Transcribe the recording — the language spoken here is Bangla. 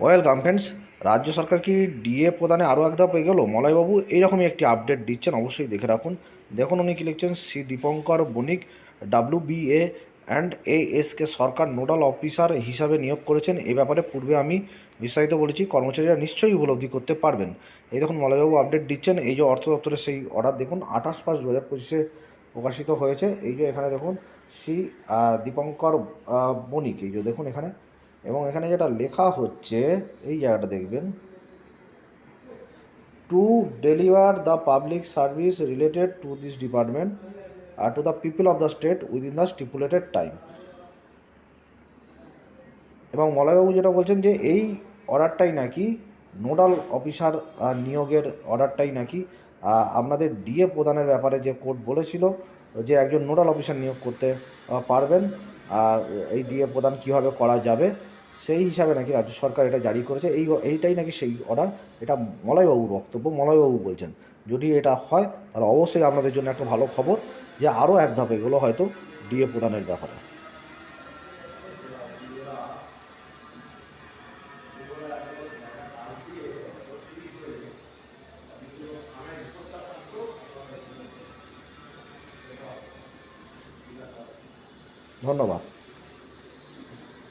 ওয়েলকাম ফ্রেন্ডস, রাজ্য সরকার কি ডিএ প্রদানে আরও এক ধাপ এগোলো? মলয়বাবু, এইরকমই একটি আপডেট দিচ্ছেন, অবশ্যই দেখে রাখুন। দেখুন, উনি কি লিখছেন Shri Dipankar Banik, W BA and ASK Sarkar nodal officer হিসাবে নিয়োগ করেছেন। এ ব্যাপারে পূর্বে আমি বিস্তারিত বলেছি, কর্মচারীরা নিশ্চয়ই উপলব্ধি করতে পারবেন। এই দেখুন, মলয়বাবু আপডেট দিচ্ছেন, এই যে অর্থ দপ্তরের সেই অর্ডার দেখুন, আঠাশ পাঁচ দু হাজার পঁচিশে প্রকাশিত হয়েছে। এই যে এখানে দেখুন শ্রী দীপঙ্কর বণিক, এই যে দেখুন এখানে এবং এখানে যেটা লেখা হচ্ছে, এই জায়গাটা দেখবেন to deliver the public service related to this department R to the people of the state within the stipulated time এবং মলয়বাবু যেটা বলছেন যে, এই অর্ডারটাই নাকি নোডাল অফিসার নিয়োগের অর্ডারটাই নাকি আপনাদের ডিএ প্রদানের ব্যাপারে যে কোর্ট বলেছিল, যে একজন নোডাল অফিসার নিয়োগ করতে পারবেন এই ডিএ প্রদান কীভাবে করা যাবে? সেই হিসাবে নাকি রাজ্য সরকার এটা জারি করেছে। এই এইটাই নাকি সেই অর্ডার এটা মলয়বাবুর বক্তব্য। মলয়বাবু বলছেন, যদি এটা হয়, তাহলে অবশ্যই আপনাদের জন্য একটা ভালো খবর যে আরও এক ধাপ এগুলো হয়তো ডিএ প্রদানের ব্যাপারে। ধন্যবাদ।